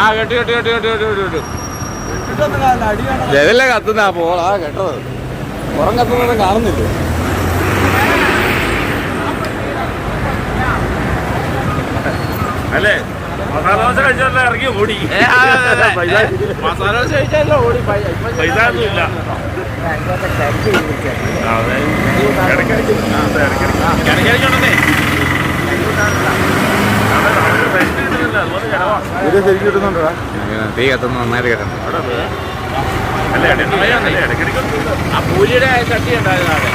ആ കേട്ടു കേട്ടു കേട്ടു കേട്ടു കേട്ടു കേട്ടു കേട്ടു. ഇതൊന്നും കാലില്ല, അടി കാണാതെ. ജതല്ലേ കത്തുന്ന പോളാ കേട്ടത്. പുറം കത്തുന്നതും കാണുന്നില്ല? അല്ലേ? മസാല ദോശ കഴിച്ചാലും ഇറങ്ങി ഓടി. മസാല ദോശ കഴിച്ചാലും ഓടി. പൈസ. ആ, ഇടയ്ക്കിടയ്ക്ക്. ആ, അതെ, ഇടയ്ക്കിടയ്ക്ക് കിടക്കിടക്കുണ്ടെന്നേ അതെ, നമുക്ക് rest കിട്ടുന്നില്ല, അതുപോലെ ചെലവാ. ഇത് ശരിക്കും കിട്ടുന്നുണ്ടോ? തീ കത്തുന്ന നന്നായിട്ട് കിട്ടുന്നുണ്ട് ആ പൂലിയുടെ ചട്ടി ഉണ്ടായതാണ്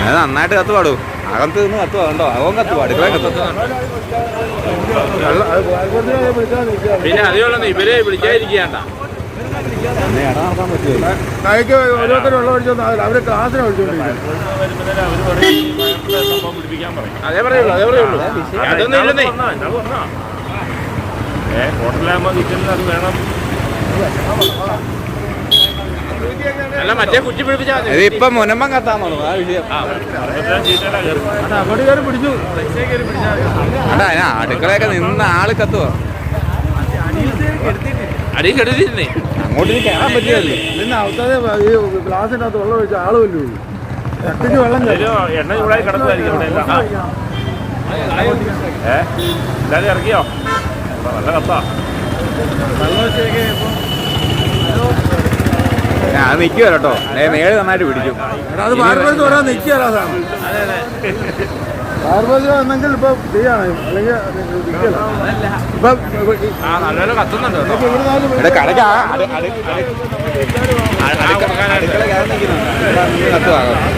അത് നന്നായിട്ട് കത്ത് പാടൂ അകത്ത് നിന്ന് കത്ത് കണ്ടോ? അവൻ കത്ത് അടുക്കള കത്തുന്നുണ്ട് പിന്നെ അതേപോലെ ഇവരെ വിളിക്കാതിരിക്കണ്ട കൈക്ക് ഓരോരുത്തരും വെള്ളം അവർ ക്ലാസ്സിനെ ഒഴിച്ചോണ്ടിരിക്കും പറയും, ഈ സംഭവം പിടിപ്പിക്കാൻ പറയും. അതേ പറയുള്ളൂ അതേ പറയുള്ളൂ. അതൊന്നും ഇല്ലെന്നേ. ഏ ഹോട്ടലാകുമ്പോ കിച്ചണിൽ അത് വേണം. അല്ല മറ്റേ കുറ്റി പിടിപ്പിച്ചാൽ ഇതിപ്പൊ മുനമ്പം കത്താന്നോ ആ വിഷയം. അങ്ങോട്ട് കയറി പിടിച്ചു. അടാ ഞാൻ അടുക്കളയൊക്കെ നിന്ന ആൾ കത്തുവോ? അടിയും കെടുത്തിരുന്നേ അങ്ങോട്ട് കേറാൻ കയറാൻ പറ്റിയല്ലേ പിന്നെ അവസാനം ഈ ഗ്ലാസിനകത്ത് വെള്ളം ഒഴിച്ച ആൾ എണ്ണ ചൂടായി കിടക്കുമായിരിക്കും ഇവിടെ എല്ലാം. ഏ? ആ, നല്ല കത്താ ഞാൻ അത് നിൽക്കുക കേട്ടോ. നേരെ നന്നായിട്ട് പിടിക്കും. അത് പാരമ്പര്യത്തിൽ വരാൻ നിൽക്കുക പാരമ്പര്യം എന്നെങ്കിൽ ഇപ്പൊ ചെയ്യാണ് അല്ലെങ്കിൽ ഇവിടെ കടക്കാ അടുക്കള കയറി നിൽക്കുന്നുണ്ട്.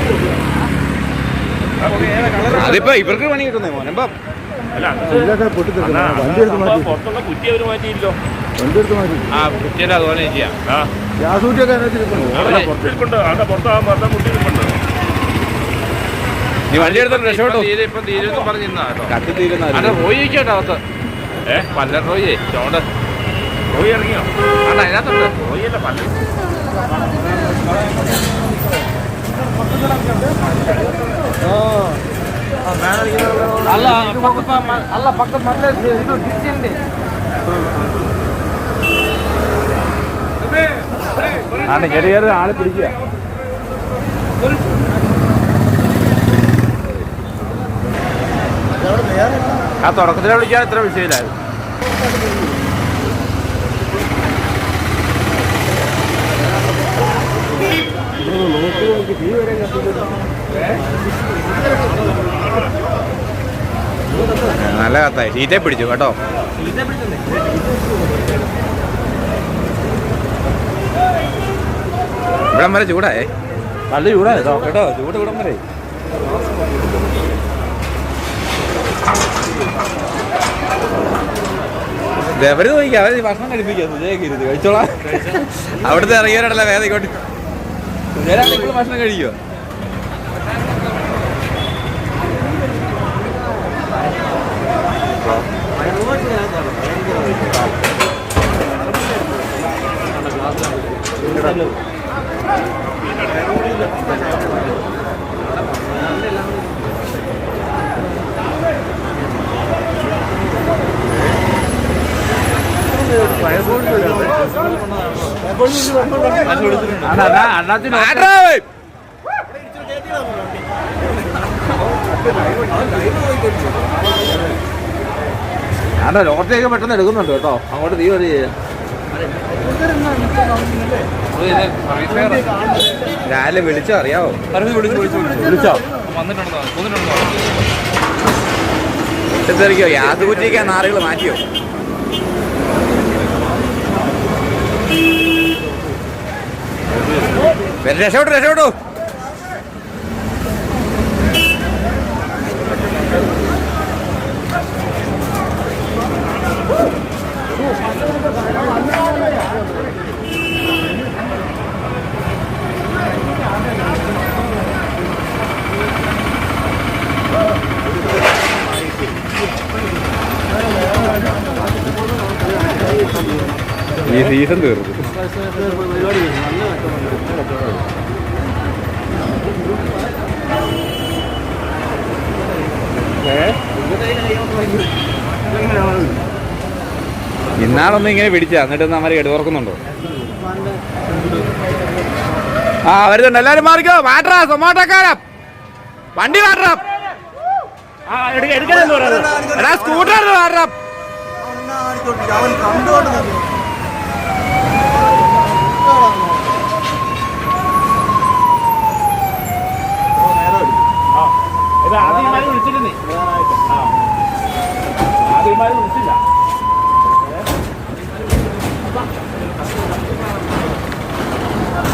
അതിപ്പോ ഇവർക്ക് പണി കിട്ടുന്നേ മോനമ്പം അല്ല പുറത്തുള്ള കുറ്റി അവർ മാറ്റിയില്ലോ വണ്ടി എടുത്ത് മാറ്റി. ആ കുറ്റിയുടെ അതുപോലെ ചെയ്യാം. ആ. ഗ്യാസ് കുറ്റിയൊക്കെ അതിനകത്ത് ഇരിപ്പുണ്ട്. അവിടെ പുറത്തിരിപ്പുണ്ട് അവിടെ പുറത്ത് ആ മൊത്തം കുറ്റി നീ വണ്ടി എടുത്തിട്ട് രക്ഷപ്പെട്ടോ. തീരെ ഇപ്പം തീരുമെന്ന് പറഞ്ഞിരുന്നാ കേട്ടോ. കത്തി തീരുന്ന അല്ല റോയി ഇരിക്കട്ടോ അകത്ത്. ഏ? പല്ല റോയിയേ ചോണ്ട്. പോയി ഇറങ്ങിയോ? അല്ല അതിനകത്തുണ്ട്. പോയല്ല പല്ല. ಅಲ್ಲ ಪಕ್ಕ ಮ- ಅಲ್ಲ ಪಕ್ಕದ ಮೊದಲೇ ಇದು ಡಿಸ್ಟಿಂಡಿ ആണ് ചെറിയ ചെറിയ ആളെ പിടിക്കുക ആ തുടക്കത്തിലെ വിളിക്കാൻ ഇത്ര വിഷയമില്ലായിരുന്നു നല്ല കത്തായി. ഷീറ്റെ പിടിച്ചു കേട്ടോ. ഇവിടം വരെ ചൂടായേ. നല്ല ചൂടായ കേട്ടോ. ചൂട് ഇവിടം വരെ. അവർ നോക്കിക്കാം അവർ ഭക്ഷണം കഴിപ്പിക്കാം സുജയൊക്കെ കഴിച്ചോളാം. അവിടുത്തെ ഇറങ്ങിയവരല്ല വേദ ഇങ്ങോട്ട് ഭക്ഷണം കഴിക്കുമോ ആട്രാവേ ആണ്ടാ ലോട്ടറിയൊക്കെ പെട്ടെന്ന് എടുക്കുന്നുണ്ട് കേട്ടോ. അങ്ങോട്ട് തീ വരി. രാവിലെ വിളിച്ചോ അറിയാവോ? വിളിച്ചോ? എന്തായിരിക്കോ ഗ്യാസ് കുറ്റിക്ക് നാറുകൾ മാറ്റിയോ? രക്ഷപ്പെട്ടു രക്ഷപ്പെട്ടു. ഈ സീസൺ തീർന്നു. ഇന്നാളൊന്നും ഇങ്ങനെ പിടിച്ച. എന്നിട്ട് നമ്മൾ കേട്ട് ഓർക്കുന്നുണ്ടോ ആ വരുന്നുണ്ട് എല്ലാരും മാറിക്കോ. മാറ്റാ സൊമാട്ടോക്കാരാ. വണ്ടി മാറ്റാം എടാ സ്കൂട്ടർ മാറ്റാം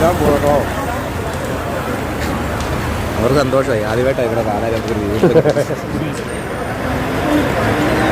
ഞാൻ പോകട്ടോ അവർ സന്തോഷമായി. ആദ്യമായിട്ടാണ് ഇവിടെ കാണാൻ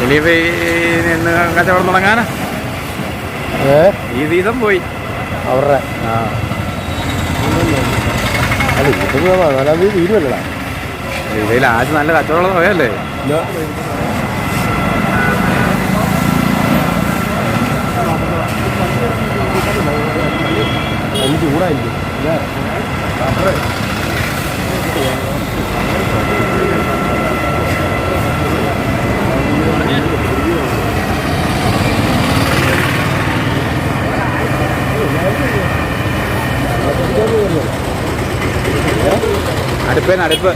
വലിയ നിന്ന് കച്ചവടം തുടങ്ങാനാ? ഏ? ഈ വീതം പോയി. അവരുടെ. ആ. അല്ല ഇതിപ്പോ നാലാം തീയതി തീരുമല്ലടാ ഇതിൽ ആദ്യം നല്ല കച്ചവടം പോയല്ലേ അതിന് ചൂടായിരിക്കും ഇല്ലേ? എൺപതിന് അടുപ്പ്